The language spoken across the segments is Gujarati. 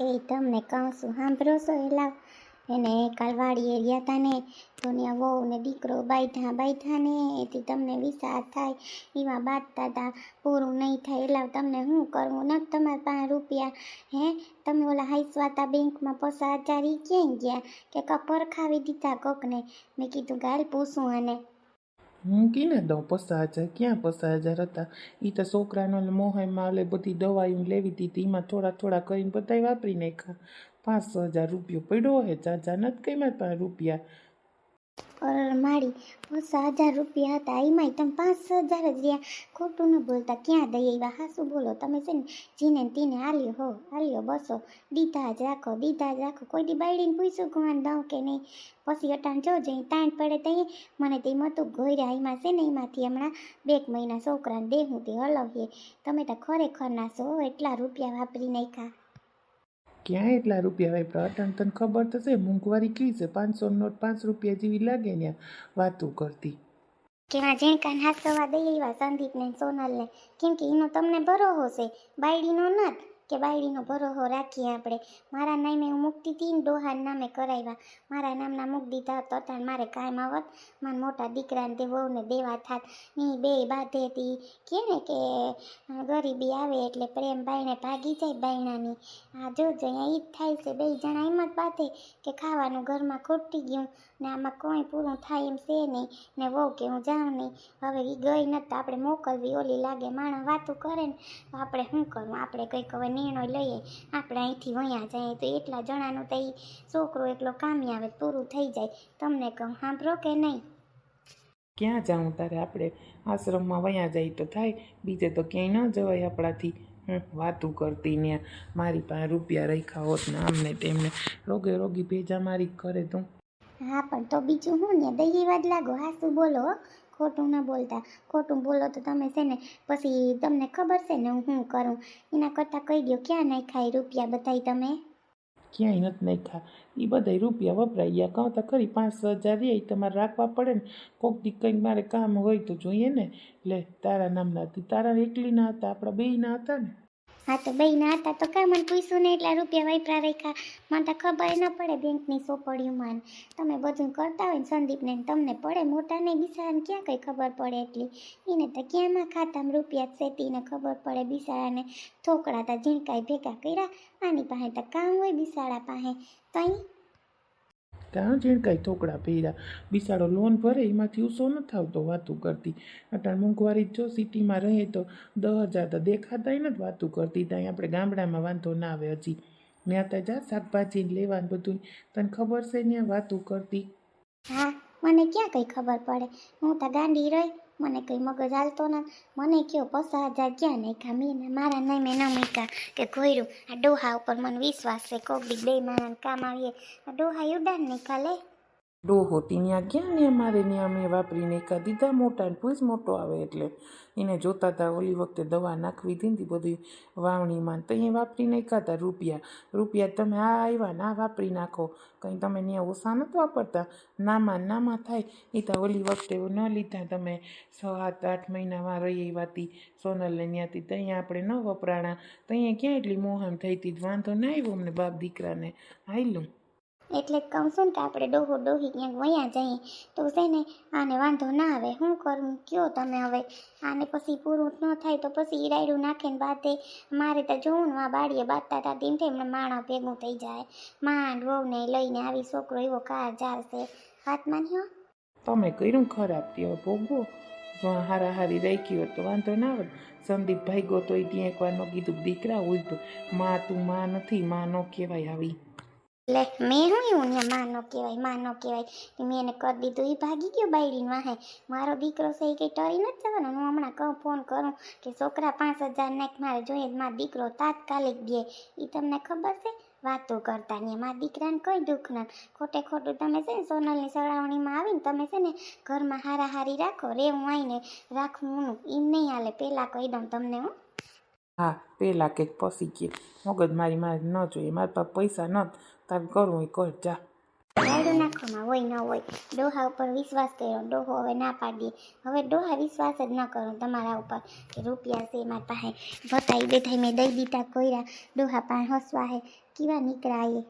એ તમને કહું છું. સાંભળો છો એલા? એને કાલવાડીએ ગયા હતા ને તો ત્યાં વહુ ને દીકરો બાયઠા બાયઠા ને એથી તમને વિસાર થાય. એમાં બાંધતા હતા પૂરું નહીં થાય. એટલે તમને શું કરવું? ન તમારા પાસે રૂપિયા હે? તમે ઓલા હાઈસવાતા બેંકમાં પૈસા હજાર ઈ ક્યાંય ગયા? કે કા પરખાવી દીધા કોકને? મેં કીધું ગાલ પૂછું અને હું કીને દઉં? પચાસ હજાર ક્યાં પચાસ હજાર હતા એ તો છોકરાનો મોહમાં એટલે બધી દવાઈઓ લેવી હતી એમાં થોડા થોડા કરીને બધાય વાપરી નાખ્યા. પાંચસો હજાર રૂપિયો પડ્યો હે ચાચા નથી કઈ મારી પાસે રૂપિયા. અરે મારી પચાસ હજાર રૂપિયા હતા. એમાંય તમે પાંચ હજાર જ રહ્યા. ખોટું ન બોલતા. ક્યાં દઈ આવ્યા? હાસું બોલો? તમે છે ને જીને તીને આલ્યો હો. આલ્યો બસો. દીધા જ રાખો, દીધા જ રાખો. કોઈ દી બાયડીને પૂછ્યું કોણ દઉં કે નહીં? પછી અટાણ જોજો અહીં તાણ પડે તઈ. મને તે મતું ગોયરા એમાં છે ને, એમાંથી હમણાં બે મહિના છોકરાને દેહું તે હલાવીએ. તમે તો ખરેખર ના છો એટલા રૂપિયા વાપરી નાખ્યા. ક્યાં એટલા રૂપિયા વાપરા અટાણ તને ખબર છે, મોંઘવારી કઈ છે? પાંચસો નોટ પાંચ રૂપિયા જેવી લાગે ને વાતું કરતી. કેવા ઝીણકાને હાથવા દઈ એવા સંદીપને સોનલને? કેમ કે એનો તમને ભરો હશે બાયડીનો નથ. કે બાયડીનો ભરોહો રાખીએ આપણે. મારા નામે હું મુક્તિ તીન ડોહાના નામે કરાવ્યા. મારા નામના મૂક દીધા તો મારે કાયમ આવત. મારા મોટા દીકરાને તે વહુને દેવા થાત. ની બે બાધે હતી કે ને કે ગરીબી આવે એટલે પ્રેમ બાયણે ભાગી જાય બાયણાની. આ જોજો અહીંયા ઈ જ થાય છે. બે જણા એમ જ બાધે કે ખાવાનું ઘરમાં ખૂટી ગયું ને આમાં કોઈ પૂરું થાય એમ છે નહીં ને વહુ કે હું જાઉં નહીં. હવે એ ગઈ નથી આપણે મોકલવી. ઓલી લાગે માણસ વાતું કરે ને તો આપણે શું કરવું આપણે કંઈક હવે નિર્ણય લઈએ. આપણે અહીંથી વયા જઈએ તો એટલા જણાનું તો છોકરો એકલો કામયાબ આવે પૂરું થઈ જાય. તમને કહું સાંભળો કે નહીં? ક્યાં જાઉં તારે? આપણે આશ્રમમાં વયા જાય તો થાય. બીજે તો ક્યાંય ન જવાય આપણાથી. હું વાતું કરતી ને મારી પાસે રૂપિયા રાખ્યા હોત ને આમને તેમને. રોગે રોગી ભેજા મારી કરે તું. હા પણ તો બીજું હું ને દહીવાદ લાગો હાસું બોલો. ખોટું ન બોલતા. ખોટું બોલો તો તમે છે ને, પછી તમને ખબર છે ને હું શું કરું? એના કરતાં કહી દો ક્યાં નહીં ખાય રૂપિયા બધાય તમે? ક્યાંય નથી નાખ્યા. એ બધાય રૂપિયા વપરાઈ ગયા. કહું તો ખરી પાંચ હજાર રહે તમારે રાખવા પડે ને. કોક દી કંઈક મારે કામ હોય તો જોઈએ ને. લે, તારા નામના હતી. તારા એકલીના હતા, આપણા બેયના હતા ને. હા, તો બે ના હતા. તો કાં મને પૂછ્યું ને એટલા રૂપિયા વાપરા રાખ્યા. મને તો ખબર ન પડે બેંકની સોપડીઓમાં ને. તમે બધું કરતા હોય ને સંદીપને તમને પડે મોટાને બિચારાને ક્યાં કંઈ ખબર પડે એટલી? એને તો ક્યાંમાં ખાતામાં રૂપિયા સેતીને ખબર પડે બિચારાને થોકડા તો ઝીણકાઈ ભેગા કર્યા, આની પાસે તો કામ હોય બિચારા પાસે. તઈ કાં જેણ કાંઈ થોકડા પહેર્યા બિસાડો લોન ભરે, એમાંથી ઉસો ન થાવતો વાતું કરતી. અટાણ મોંઘવારી જો સિટીમાં રહે તો દસ હજાર તો દેખાતાય જ વાતું કરતી. ત્યાં આપણે ગામડામાં વાંધો ના આવે હજી. ત્યાં ત્યાં જા, શાકભાજી લેવાનું બધું તને ખબર છે ત્યાં વાતું કરતી? હા. મને ક્યાં કંઈ ખબર પડે? હું તો ગાંડી રહી, મને કંઈ મગજ હાલતો ન, મને કયો પસાર હજાર ક્યાં નાખ્યા? ને, મારા મેં ન મૂક્યા કે ઘોર્યું. આ ડોહા ઉપર મને વિશ્વાસ છે, કોક દી બે માણસ કામ આવીએ. આ ડોહા ઉડાન નાખ્યા, લે. ડોહો ત્યાં ક્યાં ને અમારે ત્યાં અમે વાપરી નાખ્યા? દીધા મોટા ને પૂછ મોટો આવે એટલે. એને જોતા હતા ઓલી વખતે દવા નાખવી દીધી બધી વાવણીમાં તો અહીંયા વાપરી નાખ્યા હતા રૂપિયા. રૂપિયા તમે આ આવ્યા ના વાપરી નાખો. કંઈ તમે ત્યાં ઓછા નથી વાપરતા? નામાં નામાં થાય. એ તો ઓલી વખતે ન લીધા તમે. સાત, આઠ મહિનામાં રહી વાતી સોનલને ત્યાંથી ત્યાં આપણે ન વપરાણા. ત્યાં ક્યાં એટલી મોહન થઈ હતી વાંધો ના આવ્યો અમને બાપ દીકરાને. હાયલું એટલે કહું છું ને કે આપણે ડોહો ડોહી ક્યાંક વયા જઈએ, તો છે ને આને વાંધો ના આવે. શું કરું? કયો તમે હવે? આને પછી પૂરું ન થાય તો પછી ઈરાયડું નાખીને બાતે મારે તો જોવું ને આ બાળીએ બાંધતા હતા તેમ એમને માણા ભેગું થઈ જાય. માંડ વહુને લઈને આવી છોકરો એવો કાર જાળશે હાથમાં માન્યો? તમે કર્યું ખરાબ તે ભોગવો. હારા હારી રાખી હોત તો વાંધો ના આવે. સંદીપ ભાઈગો તો ત્યાં એકવાર ન કીધું દીકરા તો માં તું માં નથી, માં ન કહેવાય આવી. લે મેં હું એવું ને માં ન કહેવાય, માં ન કહેવાય. મેં એને કરી દીધું એ ભાગી ગયો બાયડીને વાહે. મારો દીકરો છે એ કંઈ ટરી નથી જવાનો. હું હમણાં કહું, ફોન કરું કે છોકરા પાંચ હજાર નાખ, મારે જોઈએ મારો દીકરો તાત્કાલિક દે. એ તમને ખબર છે? વાતો કરતા ને મારા દીકરાને કોઈ દુઃખ ન. ખોટે ખોટું તમે છે ને સોનલની સળાવણીમાં આવીને તમે છે ને ઘરમાં હારા હારી રાખો. રે હું આવીને રાખું હું એમ નહીં હાલે. પહેલાં કહી દઉં તમને હું. હા પેલા કે મગજ મારી મારે ન જોઈએ મારા પાસે પૈસા ન તારે કરવું હોય કર જા નાખવામાં હોય ન હોય ડોહા ઉપર વિશ્વાસ કર્યો ડોહો હવે ના પાડીએ હવે ડોહા વિશ્વાસ જ ન કરો તમારા ઉપર રૂપિયા છે મારી પાસે બતાવી બેઠા મેં દઈ દીધા કોયરા ડોહા પાસે હસવા હે કેવા નીકળ્યા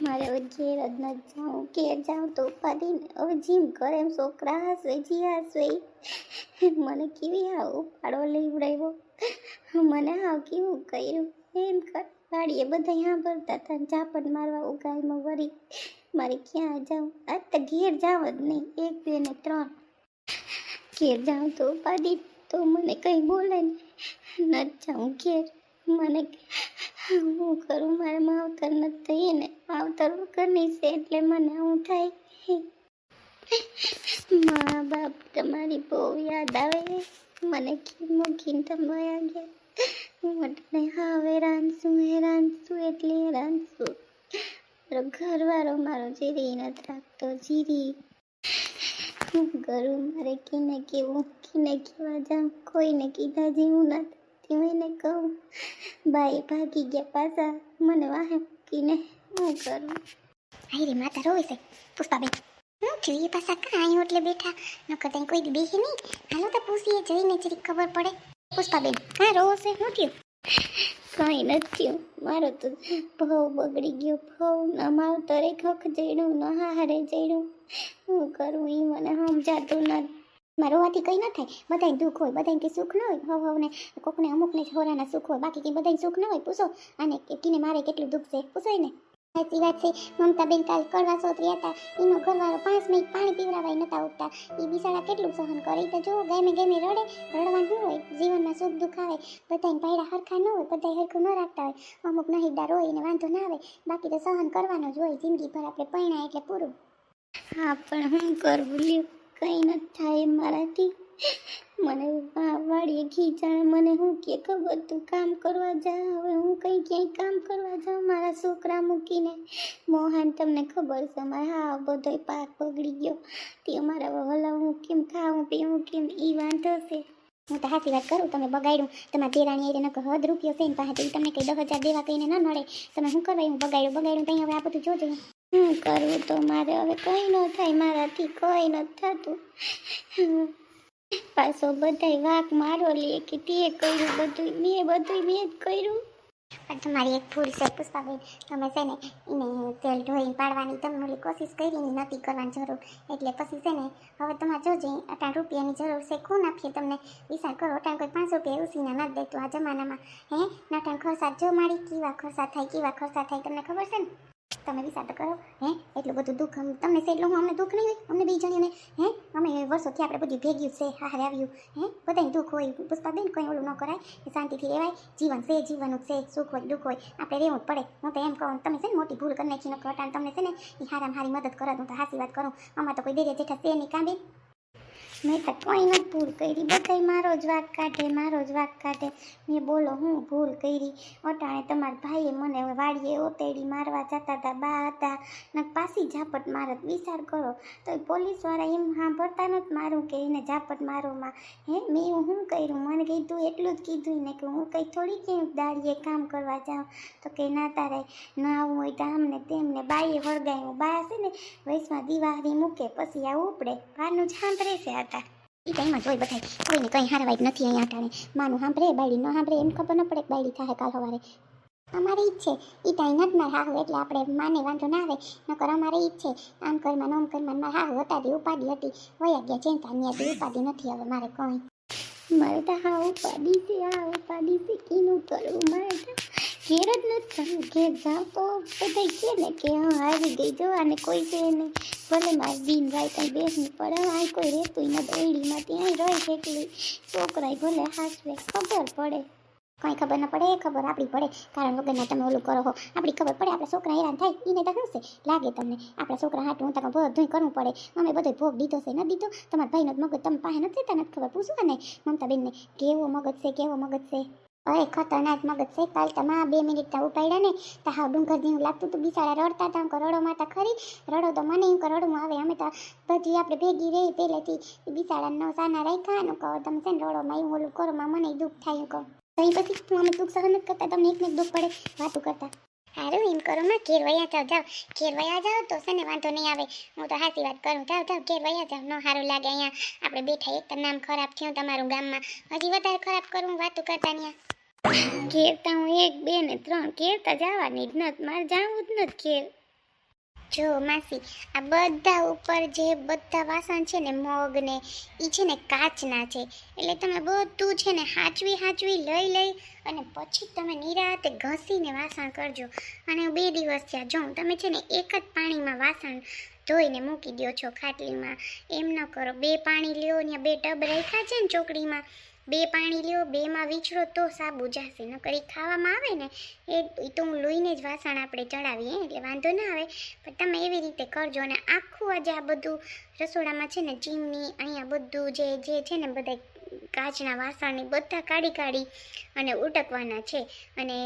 મારે હવે જ ન જાઉં ઘેર જાઉં તો ઉપાડીને હવે જીમ કરે એમ છોકરા હસવે જી હસવે મને કેવી હા ઉપાડો લીવડાવ્યો મને આવ કેવું કર્યું? એમ કર વાડીએ બધા સાંભળતા હતા. ને મારવા ઉગાયમાં વળી મારે ક્યાં જાઉં? આજ તો ઘેર જાવ જ નહીં. એક, બે ને ત્રણ. ઘેર જાઉં તો ઉપાડી તો મને કંઈ બોલે ને ન જાઉં ઘેર. મને હું કરું? મારે માવતર નથી થઈએ ને માવતર વગરની છે એટલે મને હું થાય. મા બાપ તમારી બહુ યાદ આવે. મને મૂકીને તમે ગયા. એટલે હવે રાંધશું, એ રાંધશું, એટલે રાંધશું. મારો ઘરવાળો મારો જીરી નથી રાખતો, જીરી. હું કરું? મારે કીને કેવું કીને કેવા જાઉં. કોઈને કીધા જેવું નથી એને કહું. બાઈ ભાગી ગયા પાછા. મને વાહે મૂકીને હું કરું? આઈ રે, માતા રોવે છે. પુષ્પાબેન, હું થયું એ પાછા કાં એટલે બેઠા? નકર તઈ કોઈ દી નહીં. હાલો તો પૂછીએ, જઈને જરીક ખબર પડે. પુષ્પાબેન, હા રોવો છે શું થયું? કંઈ નથી મારો તો ભાવ બગડી ગયો, ભાવ ન માવ તરે ખખ જઈડું ન હારે જઈડું હું કરું એ મને સમજાતું નથી. મારે રોવાથી કંઈ ન થાય. બધાય દુઃખ હોય બધાય કંઈ સુખ ન હોય. હવ, હવને કોકને અમુકને જ હોરાના સુખ હોય, બાકી કંઈ બધાય સુખ ન હોય, પૂછો. અને કે કીને મારે કેટલું દુઃખ છે પૂછો ને. સાચી વાત છે. મમતાબેન કાલ કડવા સોતરી હતા. એનો ઘરવાળો પાંચ મિનિટ પાણી પીવડાવાય નતા ઉઠતા. એ બિસાડા કેટલું સહન કરે તો જો ગમે ગમે રડે, રડવાનું હોય. જીવનમાં સુખ દુઃખ આવે. બધાને ભાઈડા હરખા ન હોય બધા હરખું ન રાખતા હોય. અમુક નહીદાર હોય, એને વાંધો ના આવે. બાકી તો સહન કરવાનો જ હોય. જિંદગીભર આપણે પૈણા એટલે પૂરું. હા, પણ હું કરવું? લ્યો, કંઈ નથી થાય મારાથી. મને વાડીએ ખીચાણે, મને હું કે ખબર તું કામ કરવા જા, હવે હું કંઈ ક્યાંય કામ કરવા જાઉં. મારા છોકરા મૂકીને મોહન, તમને ખબર છે, મારે હા બધોય પાક બગડી ગયો. તે અમારા હલા હું કેમ ખાવું, પીવું કેમ એ વાંધો છે. હું તો સાચી વાત કરું, તમે બગાડ્યું. તમારા દેરાણી એ નકર હદ રૂપિયો છે ને પાસે તમને કંઈ દસ હજાર દેવા કહીને ન નડે. તમે શું કરવા હું બગાડ્યું? બગાડ્યું ત્યાં હવે આ બધું જોજો. શું કરવું તો મારે હવે કંઈ ન થાય, મારાથી કંઈ નથી થતું. પાછો બધાય વાક મારો લે કે તે કર્યું બધું મેં બધું મેં જ કર્યું. પણ તમારી એક ભૂલ છે પુષ્પાબેન તમે છે ને એને તેલ ઢોઈને પાડવાની તમે ઓલી કોશિશ કરીને નથી કરવાની જરૂર. એટલે પછી છે ને હવે તમારે જોજે અટાણ રૂપિયાની જરૂર છે કોણ આપીએ તમને. વિચાર કરો અટાણ કોઈ પાંચ રૂપિયા ઉસીના નથી દેતું આ જમાનામાં. હે? નટાણ ખર્ચા જો મારી, કેવા ખર્ચા થાય, કેવા ખર્ચા થાય, તમને ખબર છે ને? તમે વિચાર તો કરો, હે? એટલું બધું દુઃખ તમને છે, એટલું અમને દુઃખ નહીં હોય, અમને બે જણીને હે? અમે વર્ષોથી આપણે બધું ભેગ્યું છે હારે આવ્યું, હે? બધાને દુઃખ હોય, પુષ્પાબેન, કોઈ ઓલું ન કરાય શાંતિથી રહેવાય જીવન છે જીવનનું છે, સુખ હોય, દુઃખ હોય, આપણે રહેવું જ પડે. હું તો એમ કહું તમે છે ને મોટી ભૂલ કરી નાખી, નકર અટાણ તમને છે ને એ હારામાં હારી મદદ કરો, હું તો હાસી વાત કરું. અમારે તો કોઈ દેરે જેઠા છે નહીં કાંબે મેં તો કોઈ ભૂલ કરી, બધાય મારો જ વાક કાઢે, મારો જ વાક કાઢે. મેં બોલો, હું ભૂલ કરી. અટાણે તમારા ભાઈએ મને વાડીએ ઓતેડી મારવા જતા હતા બા હતા. ને પાછી ઝાપટ મારત, વિચાર કરો. તો પોલીસવાળા એમ સાંભળતા નથી મારું કે એને ઝાપટ મારોમાં હે, મેં હું કર્યું? મને કીધું, એટલું જ કીધું ને કે, હું કંઈ થોડી કેમ દાડીએ કામ કરવા જાઉં. તો કે, ના તારે, ન આવવું હોય તો આમને તેમને બાઈએ વળગાયું. બા છે ને વૈશમાં દિવાળી મૂકે, પછી આ ઉપડે. બહારનું જ સાંભળે છે હતા એ ટાઈમમાં જોઈ બધાય. કોઈને કંઈ હારવાય નથી અહીંયા ટાણે માનું સાંભળે, બાયડી ન સાંભળે, એમ ખબર ન પડે કે બાયડી થાય કાલ સવારે. અમારે ઈ જ છે. એ ટાઈમ જ મારે હાહુ, એટલે આપણે માને વાંધો ના આવે. નકર અમારે ઈ જ છે. આમ કરમાં આમ કરમાં મારે હાહુ હતા ઉપાધિ હતી. વયા ગયા ચિંતા તે ઉપાધિ નથી હવે મારે કંઈ. મારે તો હા ઉપાધિ છે, હા ઉપાધિ છે. કીનું કરવું મારે ઘેર જ નથી ઘેર જાઉં તો બધા કહે ને કે હા આવી ગઈ. જો આને કોઈ છે નહીં ભલે મારે બીન ભાઈ કંઈ બેસની પડે આ કોઈ રહેતું એના દોડીમાં ત્યાં રહી છે એકલી છોકરાય ભલે હાસવે, ખબર પડે. કંઈ ખબર ન પડે ખબર આપણી પડે. કારણ વગરના તમે ઓલું કરો હો આપણી ખબર પડે. આપણા છોકરા હેરાન થાય એને તો હશે. લાગે તમને. આપણા છોકરા હાટું હું તને બધું કરવું પડે. અમે બધો ભોગ દીધો છે, ન દીધો. તમારા ભાઈનો મગજ, તમે પાસે નથી તને નથી ખબર. પૂછું ને મમતાબેનને કેવો મગજ છે, કેવો મગજ છે? અરે ખતરનાક મગજ છે કાલ તમારા બે મિનિટ તા ઉપાડ્યા ને તા હા ડુંગર જેવું લાગતું હતું બિચારા રડતા હતા કહું, રડો માતા ખરી રડો તો મને એમ રડવું આવે અમે તો બધી આપણે ભેગી રહી પહેલેથી બિચારા નો સાના રાખ્યા નું કહો તમે છે ને રડો માં એવું ઓલું કરો માં મને દુઃખ થાય કહો. તો પછી અમે દુઃખ સહન કરતા તમને એક ને દુઃખ પડે વાતું કરતા. સારું એમ કરો માં ઘેર વયા જાઓ જાઓ ઘેર વયા જાઓ તો છે ને વાંધો નહીં આવે હું તો સાચી વાત કરું જાઓ જાઓ ઘેર વયા જાઓ ન સારું લાગે અહીંયા આપણે બેઠા એક નામ ખરાબ થયું તમારું ગામમાં હજી વધારે ખરાબ કરું વાતું કરતા ત્યાં ઘેરતા હું એક, બે ને ત્રણ. ઘેરતા જવાની જ નથી. મારે જવું જ નથી ઘેર જો માસી, આ બધા ઉપર જે બધા વાસણ છે ને, મગ ને એ છે ને કાચના છે. એટલે તમે બધું છે ને હાચવી હાચવી લઈ લઈ અને પછી તમે નિરાતે ઘસીને વાસણ કરજો. અને બે દિવસ થયા. જોઉં તમે છે ને એક જ પાણીમાં વાસણ ધોઈને મૂકી દો છો ખાટલીમાં. એમ ન કરો. બે પાણી લ્યો ને બે ટબ રાખ્યા છે ને ચોકડીમાં. બે પાણી લ્યો, બેમાં વિચરો તો સાબુ જાશે. નકરી ખાવામાં આવે ને, એ તો હું લોહીને જ વાસણ આપણે ચડાવીએ એટલે વાંધો ના આવે. પણ તમે એવી રીતે કરજો અને આખું આજે આ બધું રસોડામાં છે ને ચીમની અહીંયા બધું જે જે છે ને, બધા કાચના વાસણની બધા કાઢી કાઢી અને ઉટકવાના છે અને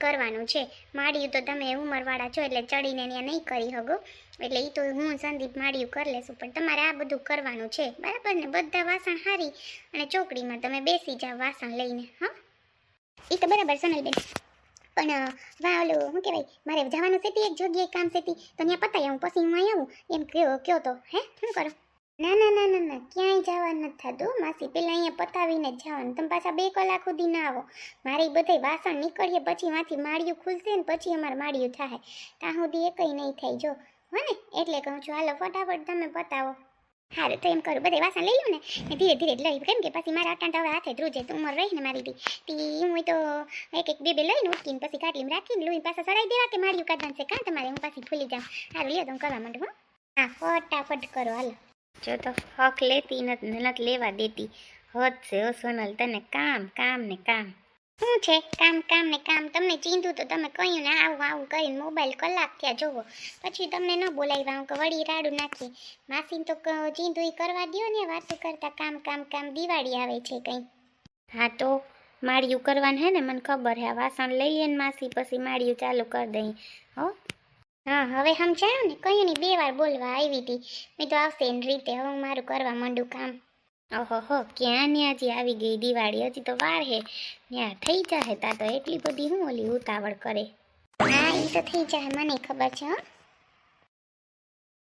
કરવાનું છે. માળિયું તો તમે ઉંમરવાળા છો એટલે ચડીને ત્યાં નહીં કરી શકો. એટલે એ તો હું સંદીપ માળિયું કરી લેશું, પણ તમારે આ બધું કરવાનું છે. બરાબર ને? બધા વાસણ હારી અને ચોકડીમાં તમે બેસી જાઓ વાસણ લઈને, હા? એ તો બરાબર સોનલબેન. પણ વા ઓલું, શું કહેવાય? મારે જવાનું છે એક જગ્યાએ, કામ છે તો. ત્યાં પતાય આવું, પછી હું અહીં આવું. એમ કયો કયો તો, હે? શું કરો? ના ના ના ના ના, ક્યાંય જવા નથી થતું માસી, પેલા અહીંયા પતાવીને જ જવાનું તમે પાછા બે કલાક સુધી ના આવો. મારે ઈ બધાય વાસણ નીકળીએ, પછી માંથી માળિયું ખુલશે ને પછી અમારે માળિયું થાય ત્યાં સુધી એકય નહીં થાય. જો, હો ને, એટલે કહું છું, હાલો, ફટાફટ તમે પતાવો. હારું, તો એમ કરું. બધા વાસણ લઈ લઉં ને. ધીરે ધીરે લઈ કેમ કે પછી મારા અટાંટા હવે હાથે ધ્રુજે, તો ઉંમર રહી ને મારી બી. તી, હું તો એક એક બે બે લઈને ઉટકીને પછી કાટલીમાં રાખીને લઈને પાછા સડાઈ દેવા કે માળિયું કાઢવાનું છે? કાં તમારે? હું પાછી ભૂલી જાઉં. હારું, લ્યો, તો કરવા માંડું હા, ફટાફટ કરો, હાલો. જો તો હક લેતી નથી લેવા દેતી. હદ હો સોનલ, તને કામ કામ ને કામ. શું છે? કામ કામ ને કામ. તમને ચીંધું તો તમે કહ્યું ને આવું આવું કરીને મોબાઈલ કલાક થયા જોવો પછી તમને ન બોલાવ્યા હું કે વળી રાડું નાખી. માસીને તો ચીંધું કરવા દો ને, વાતું કરતા કામ કામ કામ. દિવાળી આવે છે કંઈ. હા તો, માળિયું કરવાનું હે ને, મને ખબર હે. વાસણ લઈએ ને માસી, પછી માળિયું ચાલુ કરી દઈ હો? હા, હવે સમજાયું ને? કહ્યું ને? બે વાર બોલવા આવી હતી. મેં તો આવશે એની રીતે. હવે મારું કરવા માંડું કામ. ઓહો ક્યાં ને હજી આવી ગઈ? દિવાળી હજી તો વાર હે. ત્યાં થઈ જાહે તા તો એટલી બધી હું ઓલી ઉતાવળ કરે? હા એ તો થઈ જાય મને ખબર છે હો.